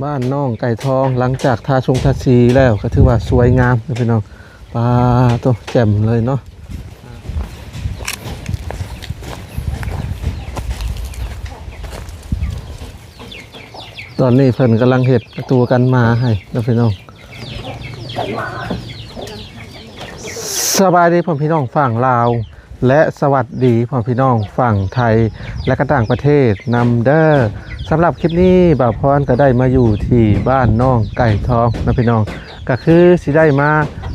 บ้านน้องไก่ทองหลังจากทาชงทาสีแล้วก็ถือว่าสวยงามนะพี่น้องปลาตัวแจ่มเลยเนาะตอนนี้เพิ่นกำลังเห็ดประตูกันมาให้นะพี่น้องสบายดีพ่อพี่น้องฝั่งลาว และสวัสดีพ่อพี่น้องฝั่งไทยและก็ต่างประเทศนำเด้อสำหรับคลิปนี้บ่าวพรก็ได้มาอยู่ที่บ้านน้องไก่ทองนะพี่น้อง ก็คือสิได้มา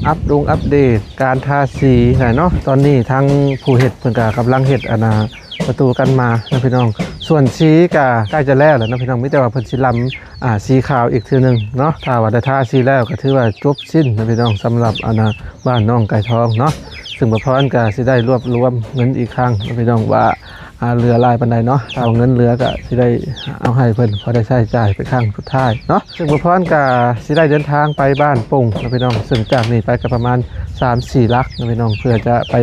อัปดงอัปเดตการทาสีหน่อยเนาะตอนนี้ทั้งผู้เห็ดเพิ่นก็กำลังเห็ดอนาประตูกันมานะพี่น้อง ส่วนสีก็ใกล้จะแล้วแล้วนะพี่น้องมิแต่ว่าเพิ่นสิลำอ่าสีขาวอีกทีหนึงเนาะถ้าว่าได้ทาสีแล้วก็ถือว่าจบสิ้นนะพี่น้องสำหรับอนนาบ้านน้องไก่ทองเนาะ ซึ่งประพรก็สิได้รวบรวมเงินอีกครั้งนะพี่น้องว่าอาเรือลายปันใดเนาะถ้าเอาเงินเหลือก็สิได้เอาให้เพิ่นพอได้ใช้จ่ายไปครั้งสุดท้ายเนาะซึ่งประพรก็สิได้เดินทางไปบ้านปุ่งนะพี่น้องซึ่งจากนี้ไปก็ประมาณ 3-4ลักนะพี่น้องเพื่อจะไป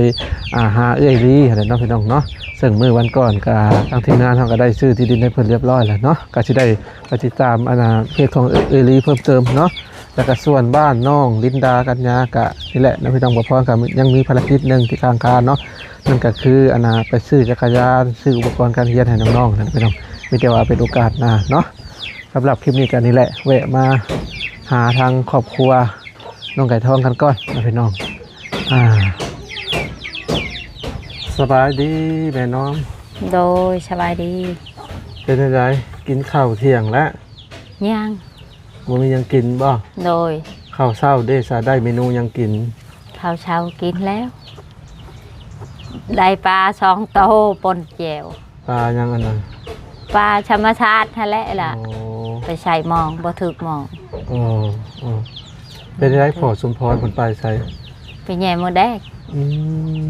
อาหาเอื้อยลีอะไรเนาะพี่น้องเนาะซึ่งเมื่อวันก่อนก็ทางทีมงานเขาก็ได้ซื้อที่ดินให้เพิ่นเรียบร้อยแล้วเนาะก็สิได้ไปติดตามอาณาเพจของเอื้อยลีเพิ่มเติมเนาะ แล้วก็ส่วนบ้านน้องลินดากัญญากะนี่แหละนะพี่น้องบอกพรกับยังมีภารกิจหนึ่งที่ค้างคาเนาะนั่นก็คืออนนาไปซื้อจักรยานซื้ออุปกรณ์การเรียนให้น้องๆนะพี่น้องมีแต่ว่าเป็นโอกาสหน้าเนาะสำหรับคลิปนี้กันนี่แหละแวะมาหาทางครอบครัวน้องไก่ทองกันก่อนนะพี่น้องอ่าสบายดีแม่น้องโดยสบายดี เป็นยังไงกินข้าวเที่ยงแล้วย่า งมันมียังกินบ่โดยข้าวเช้าเด้ซาได้เมนูยังกิน ข้าวเช้ากินแล้ว ได้ปลาสองโตปนแจวปลายังอันนั้นปลาธรรมชาตินั่นแหละล่ะ โอ้ไปใส่หมองบ่ถึกหมอง โอ้โอ้เป็นไรพอสมพรผลไปใส่ไปแย่หมดแดกอื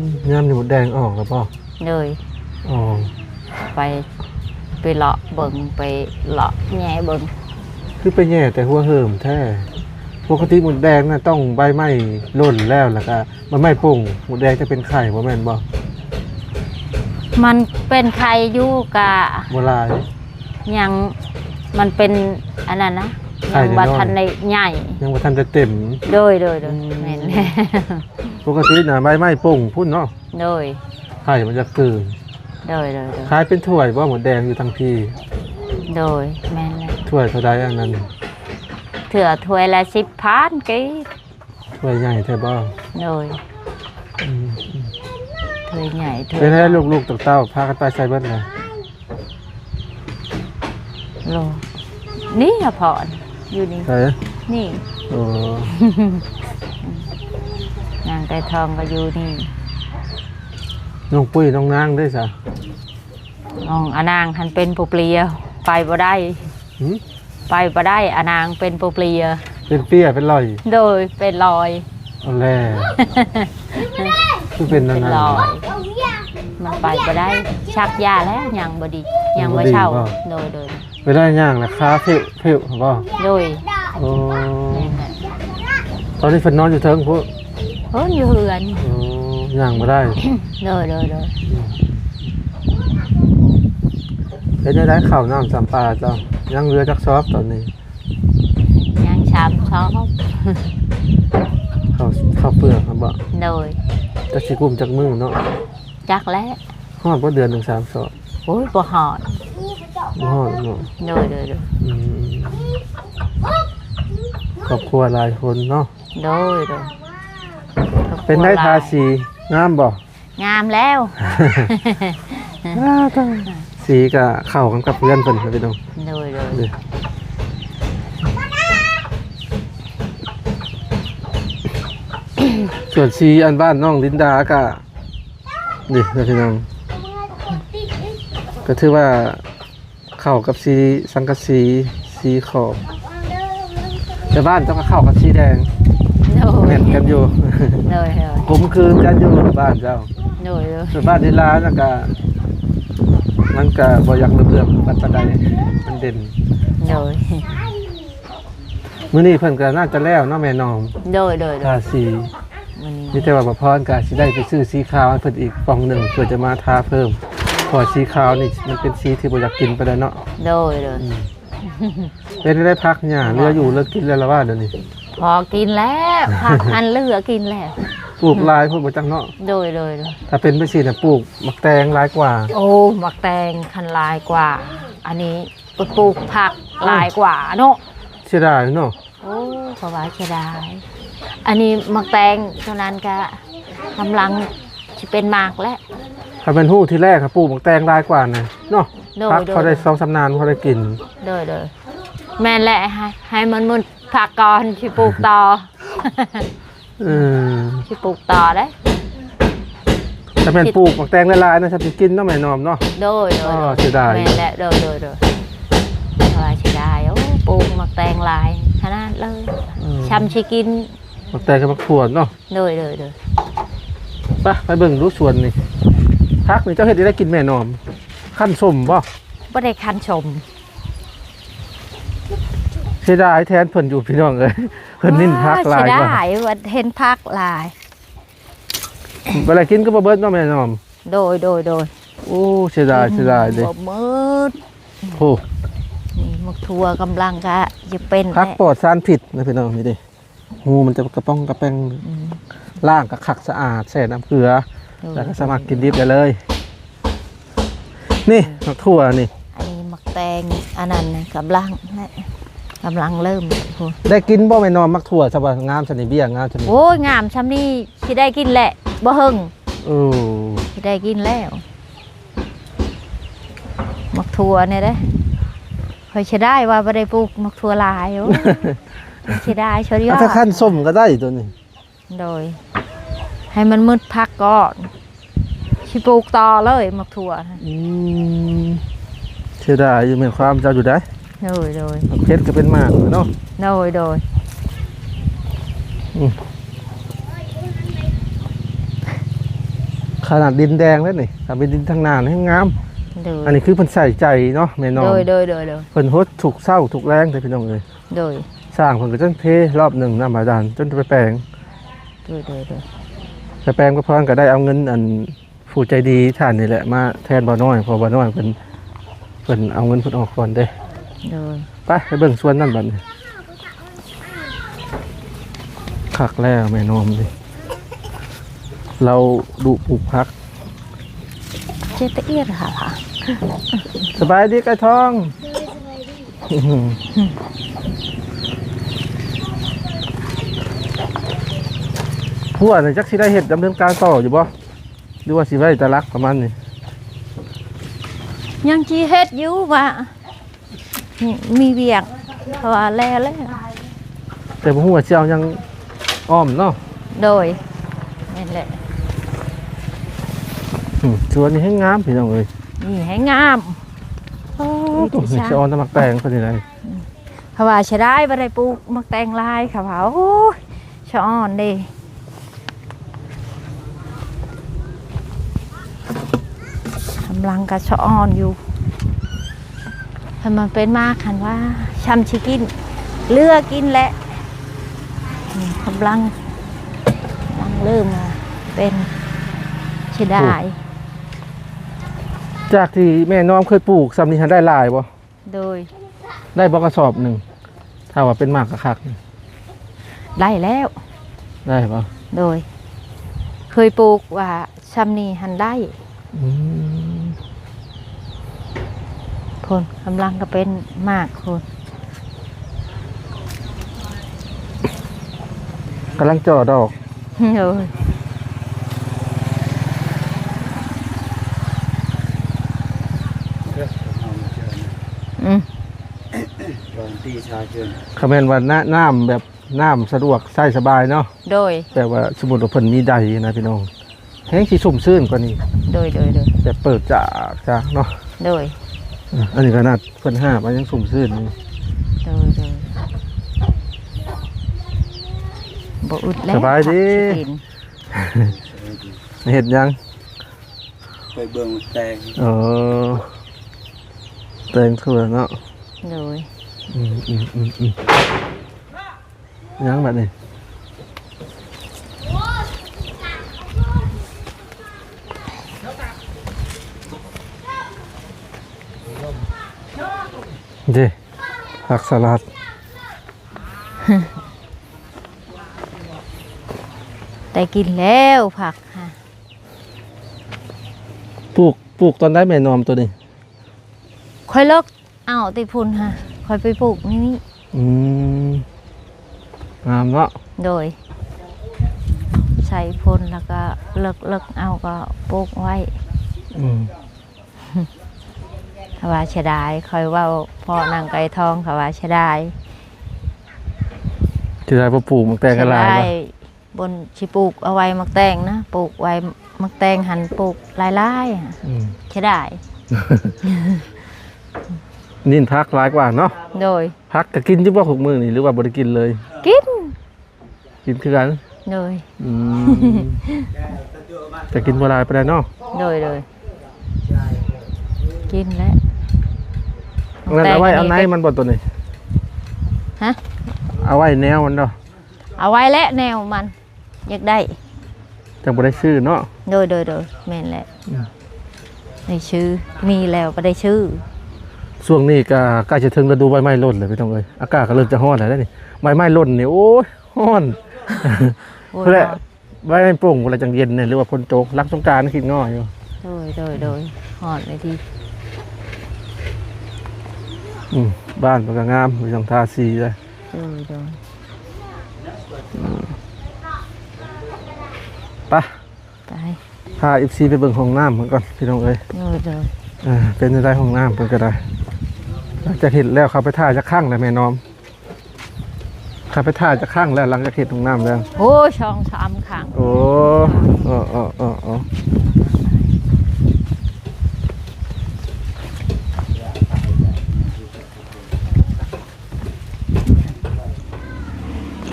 มย่ำนี่หมดแดงออกแล้วป่ะโดยอ๋อไปไปเลาะเบิ่งไปเลาะแย่เบิ่ง คือไปแย่แต่หัวเหิมแท้ปกติหมดแดงน่ะต้องใบไม้ล่นแล้วแล้วก็มันไม่ปุ่งหมดแดงจะเป็นไข่บ่แม่นบ่มันเป็นใครอยู่กะบ่ลาย ยังมันเป็นอันนั้นนะไข่ยังน้อยๆบ่ทันได้ใหญ่ยังบ่ทันจะเต็ม โดยโดยโดยแม่นปกติน่ะใบไม้ปุ่งพุ่นเนาะโดยไข่มันจะเกินโดยโดยโดยคล้ายเป็นถ้วยบ่หมดแดงอยู่ทั้งพี่ โดยแม่นเลย ถ้วยเท่าใดอันนั้นเถื่อถ้วยละสิบพันกี่ถ้วยใหญ่แท้บ่โดยอืมถ้วยใหญ่ถ้วยเป็นให้ลูกๆเต้าๆพากันไปใส่เบิดเลยโลนี่อะพอนอยู่นี่ ใส่นี่ โอ้นางไก่ทองก็อยู่นี่น้องปุ้ยน้องนางด้วยสะน้องอานางหันเป็นปูเปลียไปบ่ได้ หืมไปบ่ได้อานางเป็นปูเปลีย เป็นเปี้ยเป็นลอยโดยเป็นรอย เอาแล่คือเป็นนาเป็นนรอย มันไปบ่ได้ชักยาแล้วยังบ่ดียังบ่เช่าโดยโดยไปได้ย่างนะค้าเพิวเพิวบ่โดยโอ้แม่นแหละตอนนี้เพิ่นนอนอยู่เทิงพวกเพิ่นอยู่เฮือนโอ้ย่างมาได้ โดยโดยโดย เป็นได้ได้ข้าวน้ำสามปลาเจ้ายังเรือจักซอบตอนนี้ยังชามชอบข้าวข้าวเปลือกครับบ่โดยจักสิกุมจักมือเนาะจักแล้วฮอดบ่เดือนหนึงสามสอบโอ้ยบ่หอดบ่ฮอดเนาะโดยโดยโดยอืมครอบครัวหลายคนเนาะโดยโดยเป็นได้ทาสีงามบ่งามแล้ว สีก็เข้ากันกับเพื่อนเพิ่นครับพี่น้องโดยโดยนี่ส่วนสีอันบ้านน้องลินดาก็นี่นะพี่น้องก็ถือว่าเข้ากับสีสังกะสีสีขอบแต่บ้านต้องเข้ากับสีแดงโดยแม่นกันอยู่โดยโดยผมคือกันอยู่บ้านเจ้าโดยโดยส่วนบ้านที่ร้านน่ะก็ มันก็บ่อยากเลื่อมๆปันปานใดมันเด่นโดย มื้อนี้เพิ่นก็น่าจะแล้วเนาะแม่น้องโดย โดย โดทายสีวันนี้มีแต่ว่าบ่พรก็สิได้ไปซื้อสีขาวให้เพิ่นอีกปองหนึงเพื่อจะมาทาเพิ่มเพอสีขาวนี่มันเป็นสีที่บ่อยากกินไปแล้วเนาะโดย โดยอืมเป็นได้พักหญ้าเรืออยู่เลิกกินแล้วละว่าเดี๋ยวนี้ พอกินแล้วผักอันเหลือกินแล้ว ปลูกหลายพุ่นบ่จังเนาะโดยโดยโดยถ้าเป็นไปสิน่ะปลูกมักแตงหลายกว่า โอ้หมักแตงคันลายกว่า อันนี้ปลูกผักลายกว่าเนาะเสียดายเนาะโอ้เพราะว่าจะได้อันนี้หมักแตงเท่านั้นก็กำลังจะเป็นหมากแล้วถ้าเป็นหู้ที่แรกครับปลูกมักแตงหลายกว่าน่ะเนาะโดยพักโดยเขาได้สองสามนานเขาได้กินโดยโดยแม่นแหละให้ให้มันมันผักก่อนที่ปลูกต่อ อืมที่ปลูกต่อได้ ถ้าเป็นปลูกมักแตงหลายๆนะจะไปกินเนาะแม่นอมเนาะ โดยโดอ๋ยอเสียดาย แม่นแหละโดยโดยโดยว่าจะได้โอ้ปลูกหมักแตงลายขนาดเลยอืมช้ำชิกินมักแตงกับมักถั่วเนาะโดยโดยโดยไปไปเบิ่งดูสวนนี่พักนี่เจ้าเฮ็ดได้กินแม่นอม ขั้นส้มบ่บ่ได้คันชม เสียดายแทนเพิ่นอยู่พี่น้องเอ้ยเพิ่นนิ่นพักหลายเสีกว่าดายว่าเห็นพักหลายเวลากินก็บ่เบิดเนาะแม่นอมโดยโดยโดยโอ้เสียดายเสียดายเด้บ่มืดโอ้นี่มักทัวกำลังก็จะเป็นพักแหละปลอดสารพิษนะพี่น้องนี่เด้งูมันจะกระป้องกระแป้งอืมล่างกับขักสะอาดใส่น้ำเกลือโดยแล้วก็สามารถกินดิบได้เลย นี่ผักถั่วนี่ อันนี้มักแตงอันนั้นน่ะกำลังนะ กำลังเริ่มพูดได้กินบ่แม่นอมมักถั่วสบายงามสนิเบี้ยงามสนิโอ้ยงามช้ำนี่สิได้กินแหละบ่เฮิงโอ้สิได้กินแล้วมักทัวเนี่ยเด้คอยสิได้ว่าบ่ได้ปลูกมักทัวหลายโอ้ยสิได้ชดยอเอาดถ้าขั้นส้มก็ได้ตัวนี้โดย ให้มันมืดพักก่อนชิปลูกต่อเลยมักถั่วนะอืมเสียดายอยู่เหมือนความเจ้าอยู่ได้ โดยโดยเพชรก็เป็นมากเนาะโดยโดยขนาดดินแดงแล้วนี่ถ้าเป็นดินทางนานให้งามโดยอันนี้คือเพิ่นใส่ใจเนาะแม่นอมโดยโดยโดยโดยเพิ่นโฮดถูกเศร้าถูกแรงแต่พี่น้องเอ้ยโดยสร้างเพิ่นก็จนเทรอบหนึ่งน้ำบาดาลจนไปแปลงโดยโดยโดยไปแปลงก็เพราะก็ได้เอาเงินอันผู้ใจดีท่านนี่แหละมาแทนบ่น้อยเพอบ่น้อยเพิ่นเพิ่นเอาเงินเพิ่นออกก่อนเด้ โดยไปไปเบิ่งสวนนั่นบัดนี้คักแล้วแม่นอมดิเราดูปลูกพักเจตเอียดค่ะค่ะสบายดีไก่ทองอื้อหือผู้อ่านจักสิได้เห็ดดำเนินการต่ออยู่บ่หรือว่าสิไว้แต่รักประมาณนี้ยังจีเฮ็ดอยู่ว่า มีเวียงเพราะว่าแล้วแล้วแต่บ่ฮู้ว่าสิเอายังอ้อมเนาะโดยนั่นแหละอืมสวนนี้ให้งามพี่น้องเอ้ยนี่ให้งามโอ้โอ้พี่ยชาสิเออนตะมักแตงเพิ่นนี่ได้เพราะว่าใช้ได้บ่ได้ปลูกมักแตงลายค่ะว่าโอ้ยชะอ่อนเด้กำลังกระชะอ่อนอยู่ ถ้ามันเป็นมากคันว่าช้ำชิกิน เลือกกินแหละนี่กำลังกำลังเริ่มมาเป็นใช้ได้จากที่แม่น้อมเคยปลูกซ้ำนี้ทันได้หลายบ่โดย ได้บ่กระสอบหนึงถ้าว่าเป็นหมากกะคักนี่ได้แล้ว ได้บ่โดย เคยปลูกว่าช้ำนี้หันได้อืม คนกำลังก็เป็นมากคนกำลังจ่อดอกโอ้ยอืมลองตีชาเชิญคำแม่นว่าน้าน้ำแบบน้ำสะดวกใช้สบายเนาะโดยแต่ว่าสมมุติว่าเพิ่นมีใดนะพี่น้องแห้งสิสุ่มซื่นกว่านี้ โดยโดยโดยแบบเปิดจากจากเนาะโดย อะอันนี้ขนาดเพิ่นห้ามันยังสุ่มซื่นนี่โดยโดยบ่อึดแล้วสบายดีผักสิกินเห็ดยังไปเบิ่งแตงเออแตงถั่วเนาะโดย อืมอืมอืมอืมยังแบบนี้ เด้ผักสลัดแต่กินแล้วผักค่ะปลูกปลูกตอนได้แม่นอมตัวนี้ค่อยเลิกเอาติพุ่นค่ะค่อยไปปลูกนี่นี่อืมงามเนาะโดยใช้พ่นแล้วก็เลิกเลิกเอาก็ปลูกไว้ อืม ถ้าว่าเสียดายคอยเว่าพ่อนางไก่ทองค่ะว่าเสียดายที่ได้บ่ปลูกมันแต่งกันหลายเสีบ่ดบนชิปลูกเอาไว้มักแตงนะปลูกไว้มักแตงหันปลูกหลายๆค่ะอืมเสียดาย นินพักหลายกว่าเนาะโดย พักก็กินอยู่บ่หกมื้อนี่หรือว่าบ่ได้กินเลย กินกินคือกันโดย อืมแต่กินบ่หลายปานใดเนาะโดยโดยกินแล้ว งั้นเอาไว้เอาไหนมันบ่ตัวนี้ฮะเอาไว้แนวมันเนาะเอาไว้และแนวมัน อยากได้จังบ่ได้ซื้อเนาะโดยโดยโดยแม่นแหละอืมได้ชื่อมีแล้วก็ได้ชื่อช่วงนี้ก็ใกล้จะถึงฤดูใบไม้ร่นแล้วพี่น้องเอ้ยอากาศก็เริ่มจะร้อนแล้วเด้อนี่ใบไม้ร่นนี่โอ้ยร้อนโอ้ยเพื่อใบไม้โปร่งเวลาจังเย็นเนี่ยหรือว่าพ้นโจกรักสงกรารคิดง้ออยู่โดยโดยโดยหอดเลยที อืมบ้านมันก็งามมีสังทาสีเลยโดยโดยไปะไปพาอิฟซีไปเบิ่งห้องน้ำมันก่อนพี่น้องเอ้ยโดยโดยอ่าเป็นจะได้ห้องน้ำเพิ่นก็ได้หลังจากเห็นแล้วเขาไปท่าจะข้างแล้วแม่น้อมเขาไปท่าจะข้างแล้วหลังจากเห็นห้องน้ำแล้ว โอ้ยช่องสามขังโอ้โอ้โอ้โอ้โอ้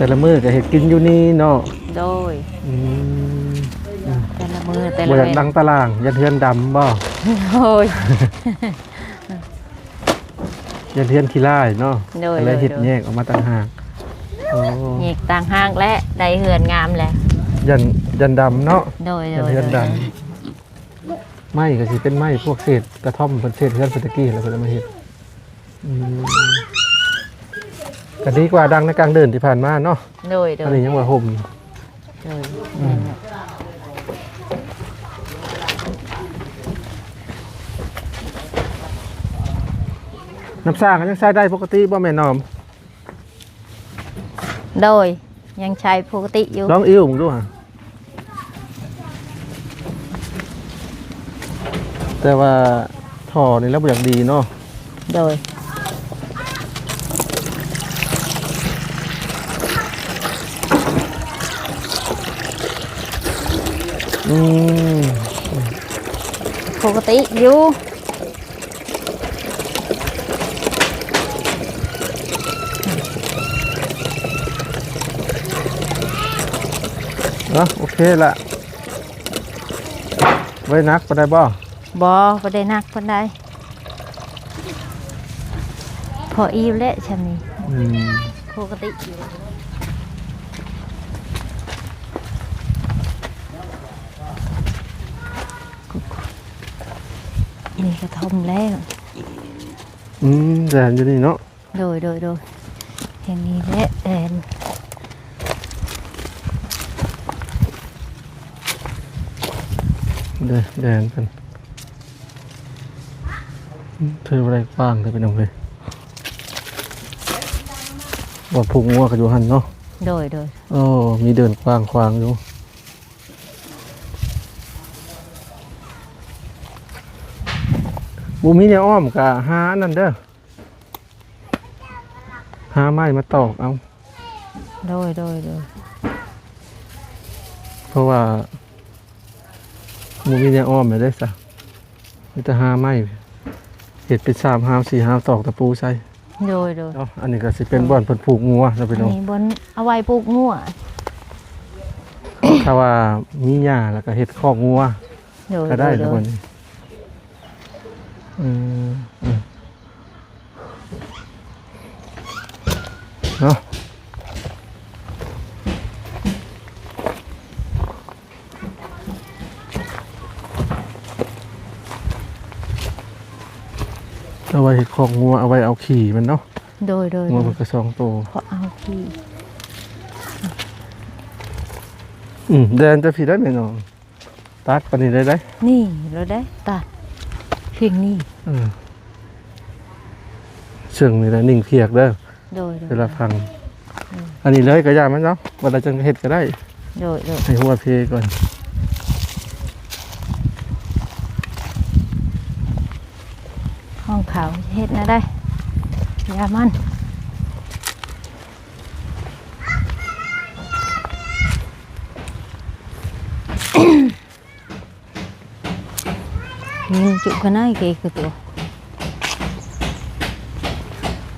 แต่ละมือก็เห็ดกินอยู่นี่เนาะโดยอืมแต่ละมือแต่บ่ละอยากเวดังตารางยันเทือนดำบ่โดยยันเทือนขี้ร้ายเนาะโดย ก็เลยเห็ดโดยแยกออกมาต่างหากโอ้เหกต่างห้างและได้เหือนงามแหละยันยันดำเนาะ โดยโดยันยเทือนโดดยำไม้ก็สิเป็นไม้พวกเศษกระท่อมเป็นเศษเทือนเศษตะกี้แล้วก็เลยมาเห็ดอืม ก็ดีกว่าดังในกลางเดินที่ผ่านมาเนาะโดยโดอันยนี้ยังว่าห่มโดยน้ำสร้างก็ยังใช้ได้ปกติบ่แม่นอมโดยยังใช้ปกติอยู่ลองอิ่วมึงดูฮะแต่ว่าท่อนี่แล้วบ่อยากดีเนาะโดย ปกติอยู่เนาะโอเคละไว้นักไปได้บ่บอบ่ได้หนักปานใดพออิ่วแล้วฉันนี่อืมปกติอยู่ นี่กระทมแล้วอืมแดนอยู่นี่เนาะโดยโดยโดยอย่างนี้แหละแดนเด้อแดนกันอืมเธออะไรกว้างเธอเป็นองเลยบ่ผูกงัวกับอยู่หันเนาะโดยโดยโอ้มีเดินกว้างขวางอยู่ บูมีเนี่ยอ้อมกะหาอันนั่นเด้อหาไม้มาตอกเอาโดยโดยโดยเพราะว่าหมูมีเนี่ยอ้อมไม่ได้สะมีแต่หาไม้เห็ดเป็นสามหามสี่หามตอกตะปูใส่โดยโดยเนาะอันนี้ก็สิเป็นบ่อนเพิ่นผูกงัวแล้วไปอันเนาะนี้บนเอาไว้ปลูกงัวถ้าว่ามีหญ้าแล้วก็เห็ดคอกงัว โดยก็ได้โดทุยกคน อืมอืมเนาะเอาไว้เห็ดคอกงัวเอาไว้เอาขี่มันเนาะโดยโดยงัวมันก็สองตัวพอเอาที่อืมเดินจะผิดได้ไหมน้องตัดปานนี้ได้ได้นี่เราได้ตัดเพียงนี้อืมเชิงนี่แหละนิ่งเพียกเด้อโดยโดยเวลาพัง อันนี้เลยก็ยากมันเนาะเวลาจังเฮ็ดก็ได้โดยโดยให้หัวเพก่อนห้องเขาเฮ็ดนะได้อยามัน nhìn chụp cái này kì cái tiểu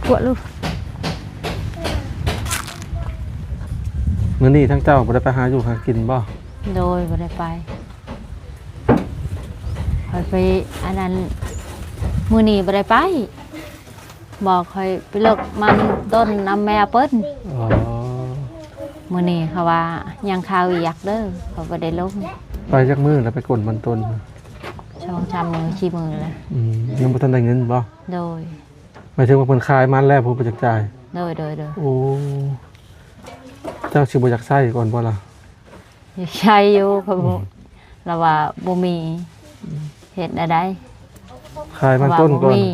cuộn luôn มื้อนี้ทั้งเจ้าบ่ได้ไปหาอยู่หากินบ่ rồi vào đây ไปคอยไปอันนั้นมือนีบ่ได้ไป บอกคอยไปเลิกมันต้นน้ำแม่เปิ้นอ๋อ มือนีเขาว่ายังข้าวอีกเด้อเขาบ่ได้ลงไปจักมื้อแล้วไปกดมันต้น ช่องชำมือชีมือเลยอืมยังบ่ทันได้เงินบ่โดย หมายถึงว่าเพิ่นขายมันแล้วผู้บ่จักจ่าย โดยโดยโดยโอ้เจ้าสิบ่อยากใช้ก่อนบ่ล่ะอยากใช้อยู่เขาบอกเราว่าบ่มีเฮ็ดได้ได้ขายมันต้นก่อนว่าบ่มี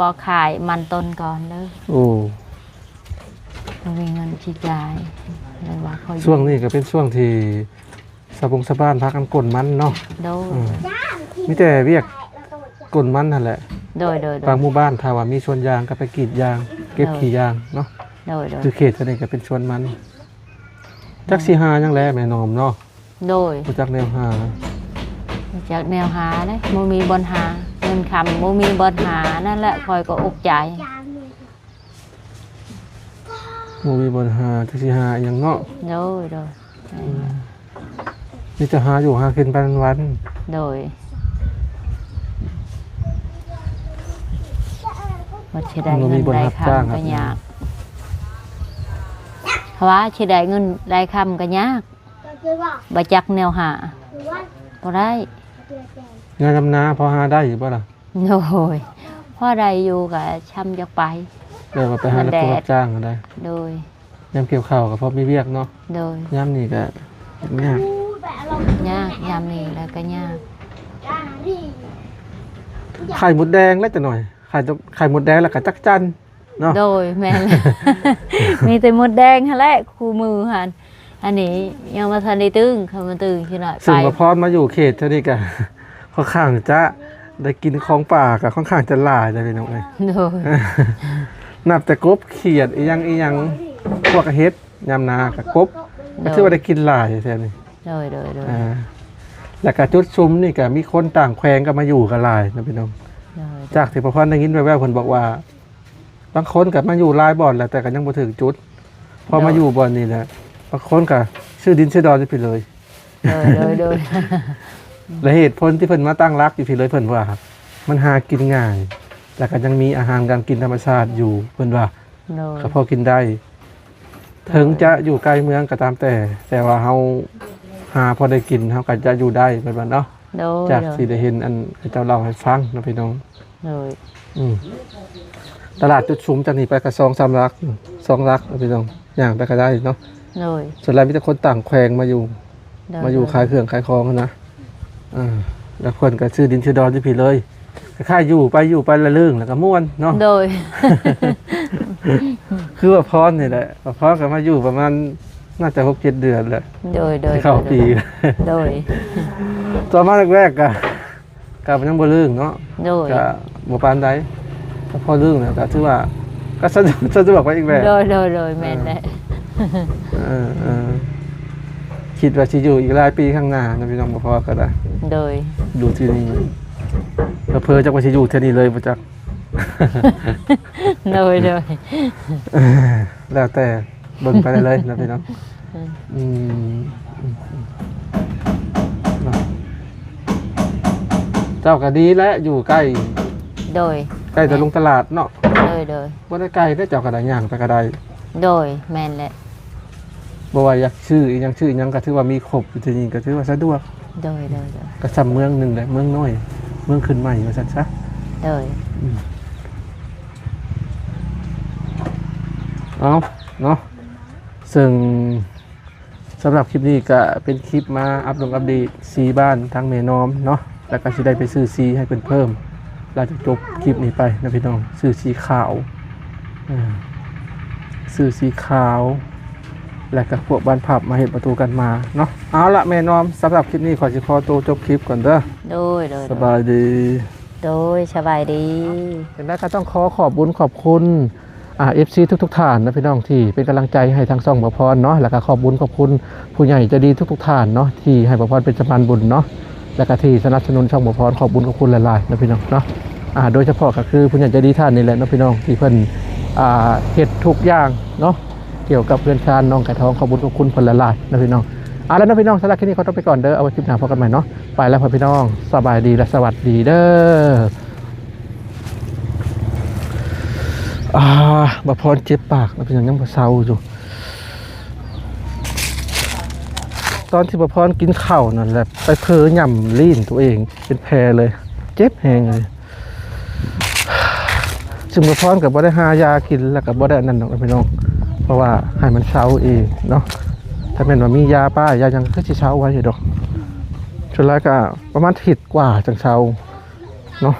บ่ขายมันต้นก่อนเด้อโอ้บ่มีเงินสิจ่ายเลยว่าเขาอยู่ช่วงนี้ก็เป็นช่วงที่สะบงสะบ้านพักกันกลนมันเนาะโดยอืม มีแต่เรียกกลนมันนั่นแหละโดยโดยโดบางยหมู่บ้านถ้าว่ามีสวนยางก็ไปกรีดยาง เก็บเออขี้ยางเนาะโดยโดยคือเขตตัวนี้ก็เป็นสวนมันจักสิหายังแลแม่นอมเนาะโดยบ่จักแนวหาจากแนวหาเด้บ่มีบนหาเงินคำบ่มีบนหานั่นแหละคอยก็อุกใจบ่มีบ่หาจักสิหาอิหยังเนาะโดยโดย มีแต่หาอยู่หากินไปวันโดย ว่าสิได้เงินได้คำก็ยากเพราะว่าสิได้เงินได้คำก็ยากบ่จักแนวหาบ่ได้งานดำนาพอหาได้อยู่บ่ล่ะโดยพ่อใดอยู่กับช้ำจะไปเดี๋ยวว่าไปหามันรับแดดผู้รับจ้างก็ได้ โดยยามเกี่ยวข้าวก็พอมีเวียกเนาะ โดยยามนี้ก็ยากยากยามนี้แล้วก็ยากไข่มดแดงแล้วจะหน่อย ไข่ตไข่มดแดงแล้วก็จักจันเนาะโดยแม่น มีแต่มดแดงหั่นแหละคู่มือหันอันนี้ยังมาทันได้ตึงเขามาตึงทีหน่อยซึ่งไปมาพรมาอยู่เขตเท่านี้ก็ค่อนข้างจะได้กินของป่ากับค่อนข้างจะหลายเลยพี่น้องเอ้ย โดย นับแต่กบเขียดอีหยังอีหยังพวกเฮ็ดยำนากับกบก็ถือว่าได้กินหลายแท้นี่โดยโดยโดยอ่าแล้วก็จุดซุ้มนี่ก็มีคนต่างแขวงก็มาอยู่กันหลายนะพี่น้องโดย จากที่พ่อพรได้ยินแว่วๆเพิ่นบอกว่า บางคนก็มาอยู่หลายบ่อนแหละแต่ก็ยังบ่ถึงจุด พอมาอยู่บ่อนนี่แหละบางคนก็ชื่อดินชื่อดอนอยู่พี่เลย โดยโดยโดยและเหตุผลที่เพิ่นมาตั้งรักอยู่พี่เลยเพิ่นว่าครับมันหากินง่าย แล้วก็ยังมีอาหารการกินธรรมชาติอยู่เพิ่นว่าโดยก็พอกินได้ ถึงจะอยู่ไกลเมืองก็ตามแต่ แต่ว่าเฮาหาพอได้กินเฮาก็จะอยู่ได้เพิ่นว่าเนาะโดยจากโดย ที่ได้เห็นอันเจ้าเล่าให้ฟังนะพี่น้อง โดยอืมตลาดจุดชุมจากนี้ไปก็2 3ลัก2ลักนะพี่น้องย่างไปก็ได้เนาะโดยส่วนหลายมีแต่คนต่างแขวงมาอยู่โดยมาอยู่ขายเครื่องขายของนะอ่าแล้วคนก็ชื่อดินชื่อดอนที่พี่เลยค่ายๆอยู่ไปอยู่ไปละเรื่องแล้วก็ม่วนเนาะโดย คือว่าพรนี่แหละว่าพรก็มาอยู่ประมาณน่าจะหกเจ็ดเดือนแหละโดยโดยที่เข้าปีโดยตอนมาแรกๆ ก็ก็ยังบ่เรื่องเนาะโดยก็บ่ปานใดก็พอเรื่องแล้วก็ถือว่าก็สะดวกสะดวกไปอีกแบบโดยโดยโดยแม่นแหละเออเออคิดว่าสิอยู่อีกหลายปีข้างหน้านะพี่น้องบ่พอก็ได้โดยดูที่นี่เพิ่อจักว่าสิอยู่ที่นี่เลยบ่จักโดยโดยแล้วแต่เบิ่งไปได้เลยนะพี่น้องอืม จ้าก็ดีและอยู่ใกล้โดย ใกล้จะลงตลาดเนาะโดยโดยบ่ได้ไกลได้อเจ้าก็ได้ย่างไปก็ได้โดยแม่นแหละบ่ว่าอยากชื่ออีหยังชื่ออีหยังก็ถือว่ามีครบอยู่ที่นี่ก็ถือว่าสะดวกโดยโดยโดยก็ซ้ำเมืองหนึงแหละเมืองน้อย เมืองขึ้นใหม่ว่าซั่นซะโดยเอาเนาะซึ่งสำหรับคลิปนี้ก็เป็นคลิปมาอัปลงอัปเดตซีบ้านทางเมน้อมเนาะ แล้วก็สิได้ไปซื้อซีให้เพิ่นเพิ่ม เราจะจบคลิปนี้ไปนะพี่น้องซื้อสีขาวอ่าซื้อสีขาว แล้วก็พวกบ้านผับมาเห็นประตูกันมาเนาะเอาละแม่น้อมสำหรับคลิปนี้ขอสิขอตัวจบคลิปก่อนเด้อโดยโดยสบายดี โดยสบายดีเป็นได้ก็ต้องขอขอบบุญขอบคุณอ่าเอฟซีทุกทุกๆท่านนะพี่น้องที่เป็นกำลังใจให้ทางซ่องประพรเนาะแล้วก็ขอบบุญขอบคุณผู้ใหญ่ใจะดีทุกทุกๆท่านเนาะที่ให้ประพรเป็นสะพานบุญเนาะ แล้วก็ที่สนับสนุนช่องประพรขอบบุญขอบคุณหลายๆนะพี่น้องเนาะอ่าโดยเฉพาะก็คือผู้ใหญ่ใจดีท่านนี่แหละนะพี่น้องที่เพิ่นอ่าเฮ็ดทุกอย่างเนาะเกี่ยวกับเพื่อนชาญน้องไก่ทองขอบบุญขอบคุณเพิ่นหลายๆนะพี่น้องอ่าแล้วนะพี่น้องสำหรับคลิปนี้เขาต้องไปก่อนเด้อเอาไว้คลิปหน้าพบกันใหม่เนาะไปแล้วพี่น้องสบายดีและสวัสดีเด้ออ่าบะพรเจ็บปากแล้วเป็นองยังบะเซาอยู่ ตอนที่บะพรกินข้าวนั่นแหละไปเพอหย่ำลีนตัวเองเป็นแพรเลย เจ็บแหงเลยซึ่งบะพรกับบ่ได้หายากินแล้วกับบ่ได้อันนั่นหรอกพี่น้อง เพราะว่าให้มันเช้าเองเนาะถ้าเป็นว่ามียาป้ายายังก็จะเช้าไว้อยู่ดอกสุดท้ายก็ประมาณถิดกว่าจังเช้าเนาะ